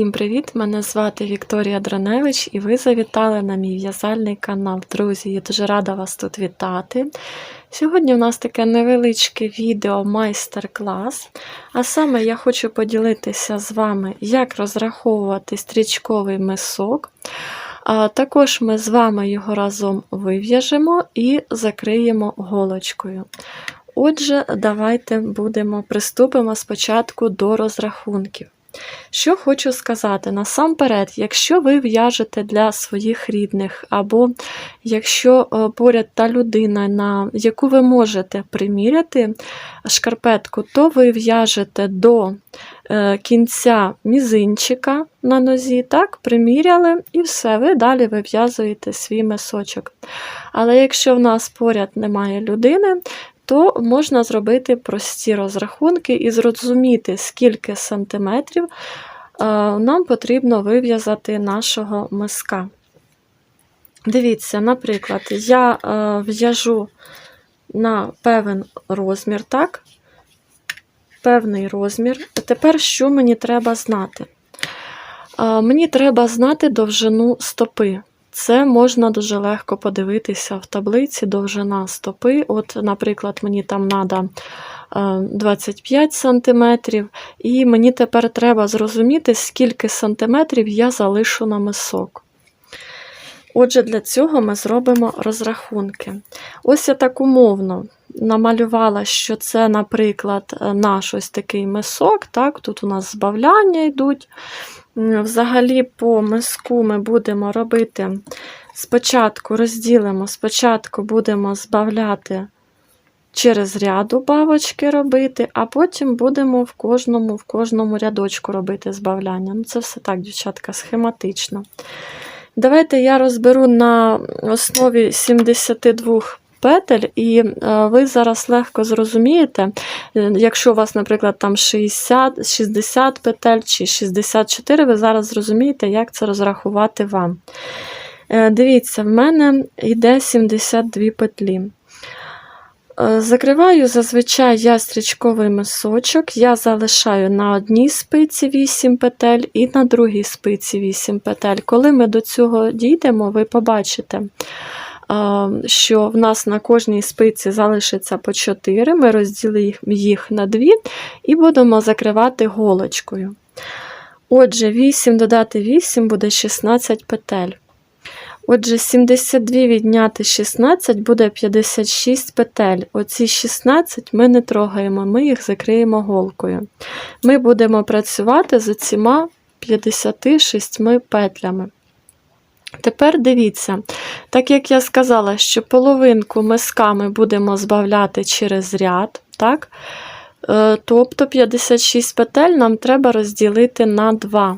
Всім привіт! Мене звати Вікторія Драневич і ви завітали на мій в'язальний канал. Друзі, я дуже рада вас тут вітати. Сьогодні у нас таке невеличке відео майстер-клас. А саме я хочу поділитися з вами, як розраховувати стрічковий мисок. А також ми з вами його разом вив'яжемо і закриємо голочкою. Отже, давайте будемо приступимо спочатку до розрахунків. Що хочу сказати, насамперед, якщо ви в'яжете для своїх рідних, або якщо е, поряд та людина, на яку ви можете приміряти шкарпетку, то ви в'яжете до е, кінця мізинчика на нозі, так, приміряли, і все, ви далі вив'язуєте свій мисочок. Але якщо в нас поряд немає людини, то можна зробити прості розрахунки і зрозуміти, скільки сантиметрів е, нам потрібно вив'язати нашого миска. Дивіться, наприклад, я е, в'яжу на певен розмір, так? Певний розмір. Тепер що мені треба знати? Е, мені треба знати довжину стопи. Це можна дуже легко подивитися в таблиці довжина стопи. От, Наприклад, мені там треба 25 см, і мені тепер треба зрозуміти, скільки сантиметрів я залишу на мисок. Отже, для цього ми зробимо розрахунки. Ось я так умовно намалювала, що це, наприклад, наш ось такий мисок. Так? Тут у нас збавляння йдуть. Взагалі, по миску ми будемо робити спочатку розділимо, спочатку будемо збавляти через ряду бавочки робити, а потім будемо в кожному в кожному рядочку робити збавляння. Ну, Це все так, дівчатка, схематично. Давайте я розберу на основі 72 петель, і е, ви зараз легко зрозумієте, е, якщо у вас, наприклад, там 60 60 петель чи 64, ви зараз зрозумієте, як це розрахувати вам. Е, дивіться, в мене йде 72 петлі. Закриваю зазвичай я стрічковий мисочок, я залишаю на одній спиці 8 петель і на другій спиці 8 петель. Коли ми до цього дійдемо, ви побачите, що в нас на кожній спиці залишиться по 4, ми розділимо їх на 2 і будемо закривати голочкою. Отже, 8 додати 8 буде 16 петель. Отже, 72 відняти 16 буде 56 петель. Оці 16 ми не трогаємо, ми їх закриємо голкою. Ми будемо працювати з оціма 56 петлями. Тепер дивіться, так як я сказала, що половинку миска ми будемо збавляти через ряд, так? Е, тобто 56 петель нам треба розділити на 2.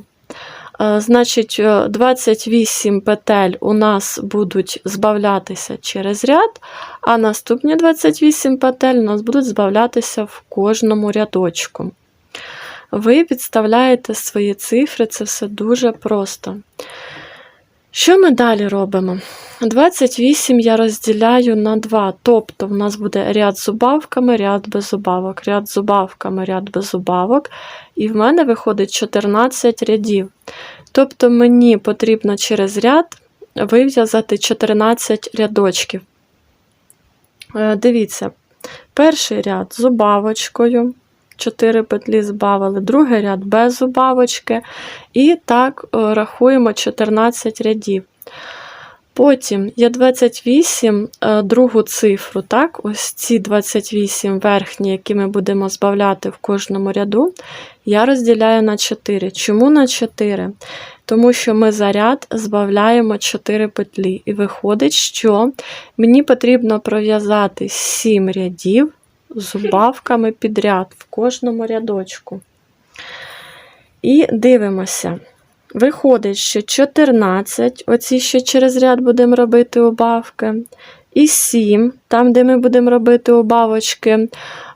Е, значить, 28 е, петель у нас будуть збавлятися через ряд, а наступні 28 петель у нас будуть збавлятися в кожному рядочку. Ви підставляєте свої цифри, це все дуже просто. Що ми далі робимо? 28 я розділяю на 2, тобто в нас буде ряд з убавками, ряд без зубавок, ряд з убавками, ряд без зубавок, і в мене виходить 14 рядів. Тобто мені потрібно через ряд вив'язати 14 рядочків. Е, дивіться, перший ряд з убавочкою, 4 петлі збавили, другий ряд без зубавочки. І так е, рахуємо 14 рядів. Потім я 28, е, другу цифру, так, ось ці 28 верхні, які ми будемо збавляти в кожному ряду, я розділяю на 4. Чому на 4? Тому що ми за ряд збавляємо 4 петлі. І виходить, що мені потрібно пров'язати 7 рядів зубавками підряд в кожному рядочку. І дивимося. Виходить, що 14, оці ще через ряд будемо робити убавки. І 7, там, де ми будемо робити убавочки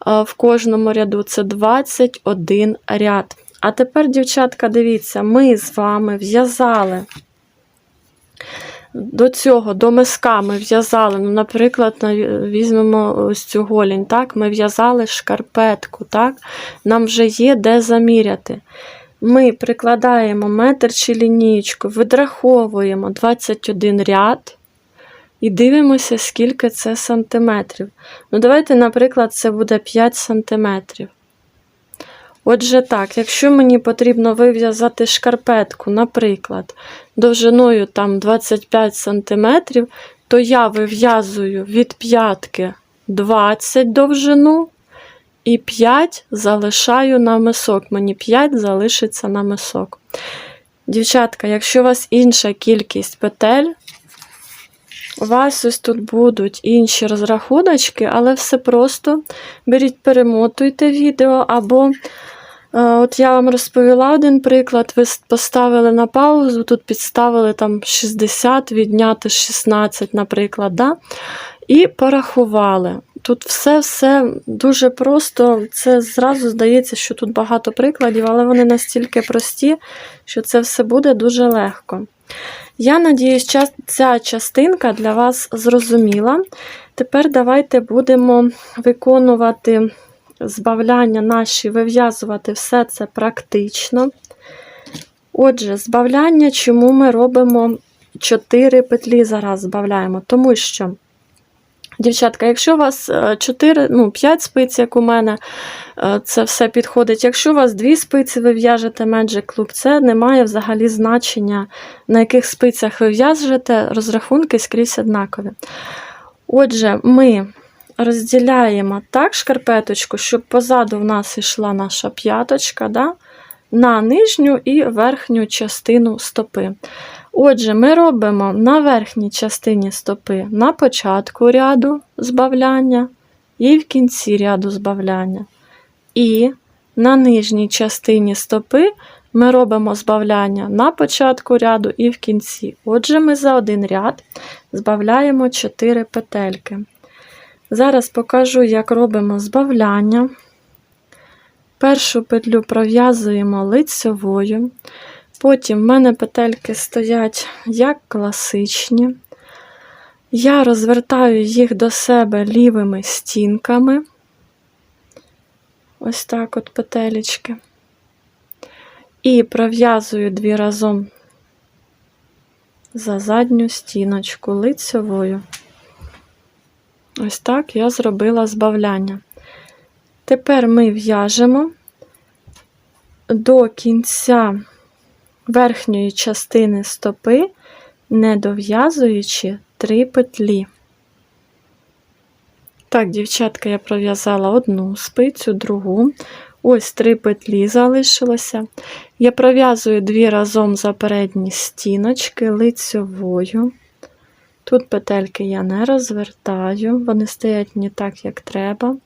в кожному ряду, це 21 ряд. А тепер, дівчатка, дивіться, ми з вами в'язали до цього, до миска ми в'язали, ну, наприклад, візьмемо ось цю голінь, так, ми в'язали шкарпетку, так, нам вже є де заміряти. ми прикладаємо метр чи лінієчку, відраховуємо 21 ряд і дивимося, скільки це сантиметрів. Ну, давайте, наприклад, це буде 5 сантиметрів. Отже, так, якщо мені потрібно вив'язати шкарпетку, наприклад, довжиною там 25 см, то я вив'язую від п'ятки 20 довжину і 5 залишаю на мисок. Мені 5 залишиться на мисок. Дівчатка, якщо у вас інша кількість петель, у вас ось тут будуть інші розрахуночки, але все просто беріть, перемотуйте відео або. Е, От я вам розповіла один приклад. Ви поставили на паузу, тут підставили там 60, відняти 16, наприклад, да? і порахували. Тут все-все дуже просто. Це зразу здається, що тут багато прикладів, але вони настільки прості, що це все буде дуже легко. Я надіюсь, ця частинка для вас зрозуміла. Тепер давайте будемо виконувати збавляння наші, вив'язувати все це практично. Отже, збавляння, чому ми робимо 4 петлі зараз збавляємо? Тому що, дівчатка, якщо у вас 4, ну, 5 спиць, як у мене, е, це все підходить. Якщо у вас 2 спиці, ви в'яжете Magic Club, це не має взагалі значення, на яких спицях ви в'яжете, розрахунки скрізь однакові. Отже, ми розділяємо так шкарпеточку, щоб позаду в нас йшла наша п'яточка, да? на нижню і верхню частину стопи. Отже, ми робимо на верхній частині стопи на початку ряду збавляння і в кінці ряду збавляння. І на нижній частині стопи ми робимо збавляння на початку ряду і в кінці. Отже, ми за один ряд збавляємо 4 петельки. Зараз покажу, як робимо збавляння. Першу петлю пров'язуємо лицьовою. Потім в мене петельки стоять як класичні. Я розвертаю їх до себе лівими стінками. Ось так от петелечки. І пров'язую дві разом за задню стіночку лицьовою. Ось так я зробила збавляння. Тепер ми в'яжемо до кінця верхньої частини стопи, не дов'язуючи три петлі. Так, дівчатка, я пров'язала одну спицю, другу. Ось три петлі залишилося. Я пров'язую дві разом за передні стіночки лицьовою. Тут петельки я не розвертаю, вони стоять не так, як треба.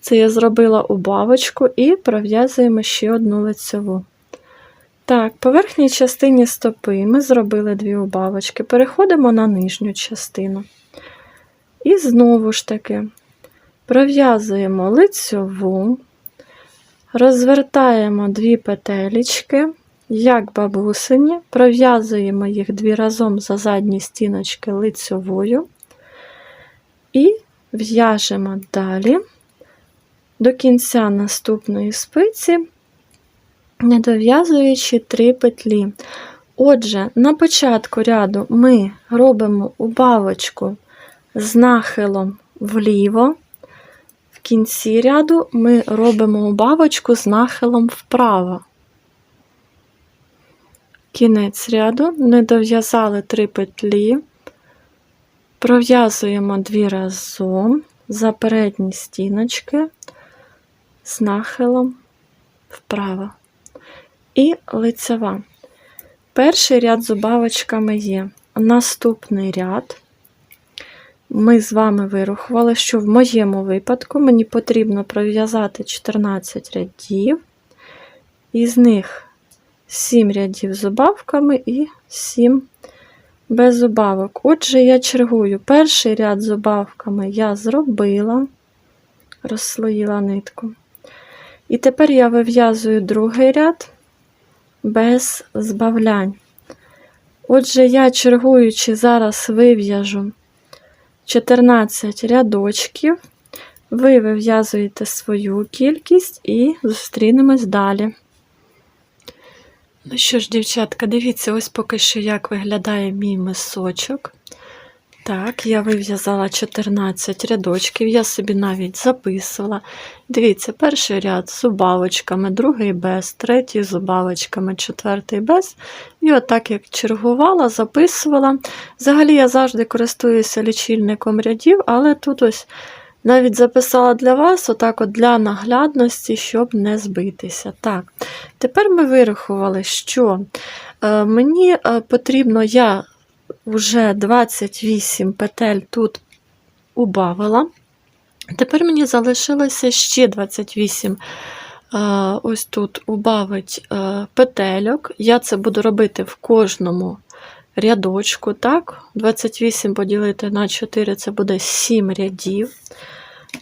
Це я зробила убавочку і пров'язуємо ще одну лицеву. Так, по частині стопи ми зробили дві убавочки. Переходимо на нижню частину. І знову ж таки пров'язуємо лицьову, розвертаємо дві петелечки, як бабусині, пров'язуємо їх дві разом за задні стіночки лицьовою і в'яжемо далі до кінця наступної спиці, не дов'язуючи три петлі. Отже, на початку ряду ми робимо убавочку з нахилом вліво. В кінці ряду ми робимо убавочку з нахилом вправо. Кінець ряду, не дов'язали три петлі, пров'язуємо дві разом за передні стіночки з нахилом вправо. І лицева. Перший ряд з убавочками є. Наступний ряд ми з вами вирахували, що в моєму випадку мені потрібно пров'язати 14 рядів, із них 7 рядів з убавками і 7 без убавок. Отже, я чергую. Перший ряд з убавками я зробила, розслоїла нитку. І тепер я вив'язую другий ряд без збавлянь. Отже, я чергуючи, зараз вив'яжу 14 рядочків, ви вив'язуєте свою кількість і зустрінемось далі. Ну що ж, дівчатка, дивіться, ось поки що як виглядає мій мисочок. Так, я вив'язала 14 рядочків, я собі навіть записувала. Дивіться, перший ряд з зубавочками, другий без, третій з зубавочками, четвертий без. І отак, як чергувала, записувала. Взагалі я завжди користуюся лічильником рядів, але тут ось навіть записала для вас, отак от для наглядності, щоб не збитися. Так, тепер ми вирахували, що е, мені е, потрібно, я вже 28 петель тут убавила. Тепер мені залишилося ще 28 е, ось тут убавить петельок. Я це буду робити в кожному рядочку. так? 28 поділити на 4 це буде 7 рядів.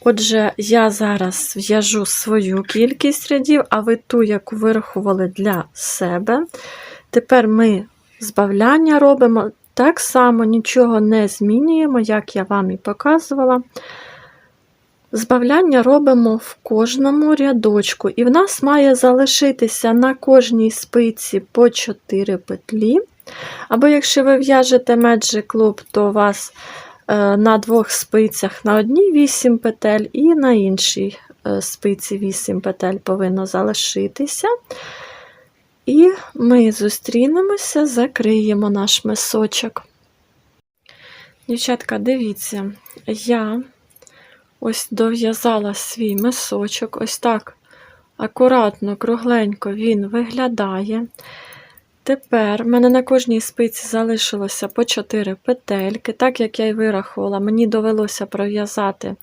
Отже, я зараз в'яжу свою кількість рядів, а ви ту, яку вирахували для себе. Тепер ми збавляння робимо. Так само нічого не змінюємо, як я вам і показувала. Збавляння робимо в кожному рядочку, і в нас має залишитися на кожній спиці по 4 петлі. Або якщо ви в'яжете Magic Loop, то у вас на двох спицях на одній 8 петель, і на іншій е, спиці 8 петель повинно залишитися. І ми зустрінемося, закриємо наш мисочок. Дівчатка, дивіться, я ось дов'язала свій мисочок, ось так акуратно, кругленько він виглядає. Тепер в мене на кожній спиці залишилося по 4 петельки, так як я й вирахувала, мені довелося пров'язати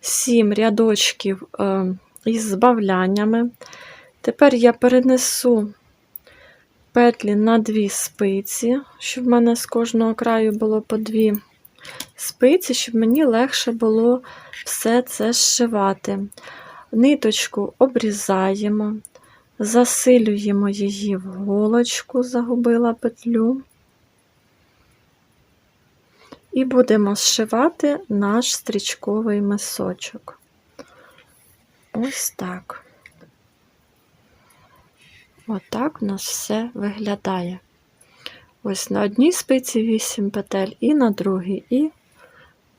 7 рядочків е, із збавляннями. Тепер я перенесу петлі на дві спиці, щоб в мене з кожного краю було по дві спиці, щоб мені легше було все це зшивати. Ниточку обрізаємо, засилюємо її в голочку, загубила петлю. І будемо зшивати наш стрічковий мисочок. Ось так. Отак у нас все виглядає. Ось на одній спиці 8 петель і на другій, і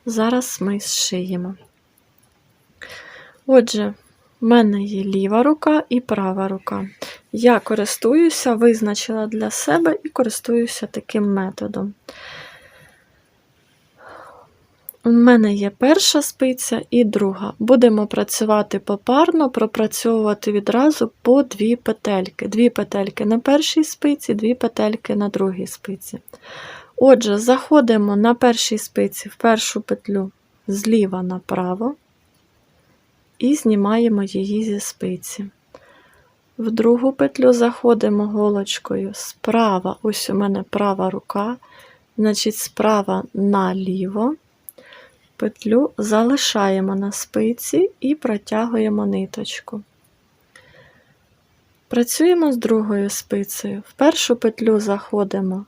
зараз ми зшиємо. Отже, в мене є ліва рука і права рука. Я користуюся, визначила для себе і користуюся таким методом. У мене є перша спиця і друга. Будемо працювати попарно, пропрацьовувати відразу по дві петельки. Дві петельки на першій спиці, дві петельки на другій спиці. Отже, заходимо на першій спиці в першу петлю зліва направо і знімаємо її зі спиці. В другу петлю заходимо голочкою справа, ось у мене права рука, значить, справа наліво петлю залишаємо на спиці і протягуємо ниточку. Працюємо з другою спицею. В першу петлю заходимо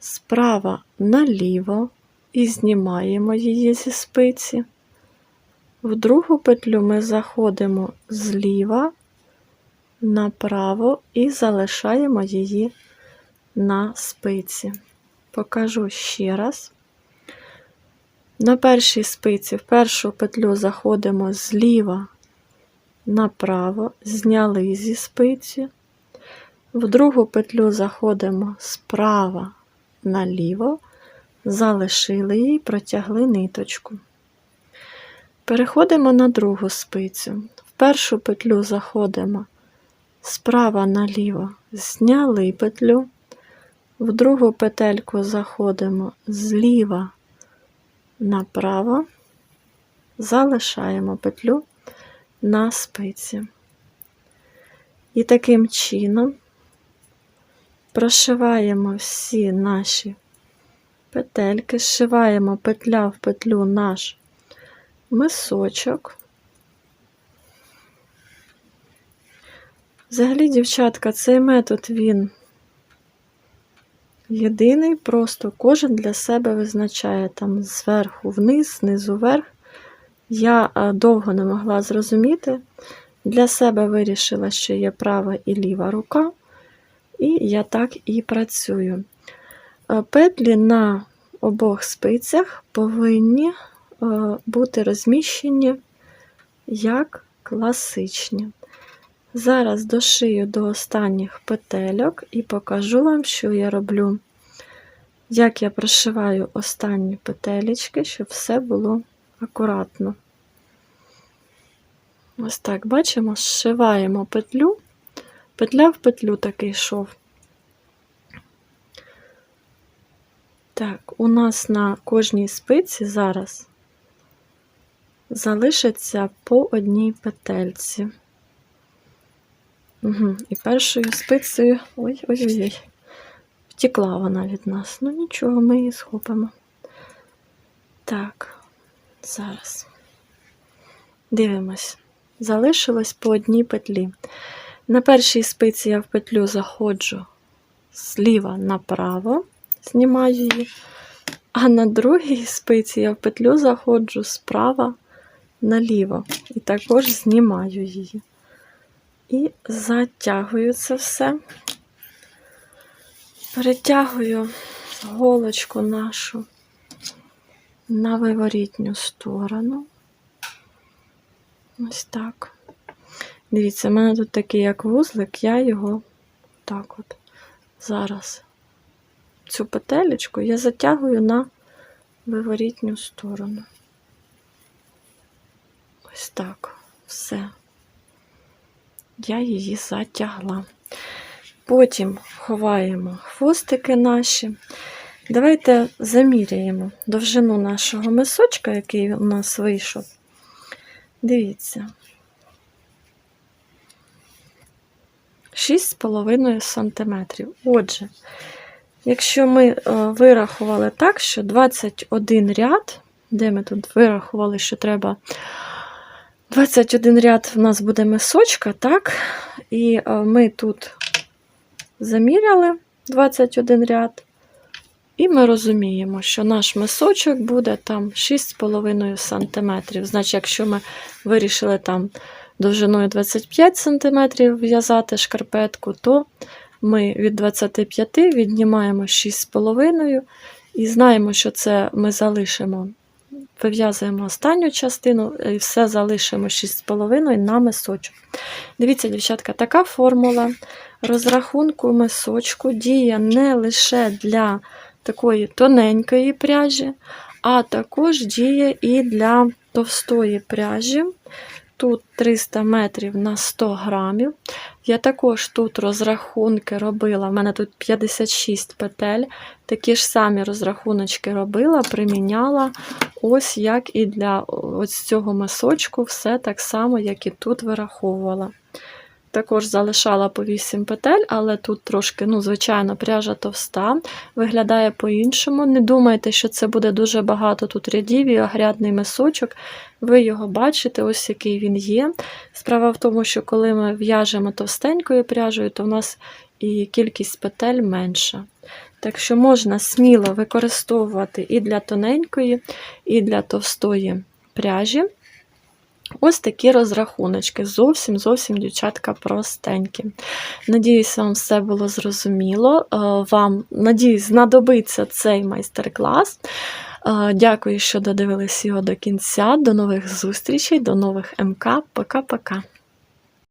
справа наліво і знімаємо її зі спиці. В другу петлю ми заходимо зліва направо і залишаємо її на спиці. Покажу ще раз. На першій спиці в першу петлю заходимо зліва направо, зняли зі спиці, в другу петлю заходимо справа наліво, залишили її, протягли ниточку. Переходимо на другу спицю. В першу петлю заходимо. Справа наліво, зняли петлю, в другу петельку заходимо. Зліва направо, залишаємо петлю на спиці. І таким чином прошиваємо всі наші петельки, зшиваємо петля в петлю наш мисочок. Взагалі, дівчатка, цей метод він єдиний, просто кожен для себе визначає там зверху вниз, знизу вверх. Я е, довго не могла зрозуміти. Для себе вирішила, що є права і ліва рука. І я так і працюю. Е, Петлі на обох спицях повинні бути розміщені як класичні. Зараз дошию до останніх петельок і покажу вам, що я роблю, як я прошиваю останні петелечки, щоб все було акуратно. Ось так, бачимо, зшиваємо петлю, петля в петлю такий шов. Так, у нас на кожній спиці зараз залишиться по одній петельці. Угу. І першою спицею. Ой-ой-ой. Втекла вона від нас. Ну нічого, ми її схопимо. Так, зараз. Дивимось. Залишилось по одній петлі. На першій спиці я в петлю заходжу зліва направо, знімаю її, а на другій спиці я в петлю заходжу справа наліво і також знімаю її. І затягую це все. Перетягую голочку нашу на виворітню сторону. Ось так. Дивіться, в мене тут такий як вузлик, я його так от зараз цю петелечку я затягую на виворітню сторону. Ось так, все. Я її затягла. Потім ховаємо хвостики наші. Давайте заміряємо довжину нашого мисочка, який у нас вийшов. Дивіться. 6,5 см. Отже, якщо ми е, вирахували так, що 21 ряд, де ми тут вирахували, що треба 21 ряд в нас буде мисочка, так? І е, ми тут заміряли 21 ряд, і ми розуміємо, що наш мисочок буде там 6,5 см. Значить, якщо ми вирішили там довжиною 25 см в'язати шкарпетку, то ми від 25 віднімаємо 6,5 і знаємо, що це ми залишимо. Вив'язуємо останню частину і все залишимо 6,5 на мисочок. Дивіться, дівчатка, така формула розрахунку мисочку діє не лише для такої тоненької пряжі, а також діє і для товстої пряжі. Тут 300 метрів на 100 грамів. Я також тут розрахунки робила. У мене тут 56 петель. Такі ж самі розрахуночки робила, приміняла. Ось як і для ось цього мисочку, все так само, як і тут вираховувала. Також залишала по 8 петель, але тут трошки, ну, звичайно, пряжа товста, виглядає по-іншому. Не думайте, що це буде дуже багато тут рядів і огрядний мисочок. Ви його бачите, ось який він є. Справа в тому, що коли ми в'яжемо товстенькою пряжею, то в нас і кількість петель менша. Так що можна сміло використовувати і для тоненької, і для товстої пряжі. Ось такі розрахуночки. Зовсім зовсім дівчатка простенькі. Надіюсь, вам все було зрозуміло. Е, Вам, надіюсь, знадобиться цей майстер-клас. Е, Дякую, що додивились його до кінця. До нових зустрічей, до нових МК. Пока-пока.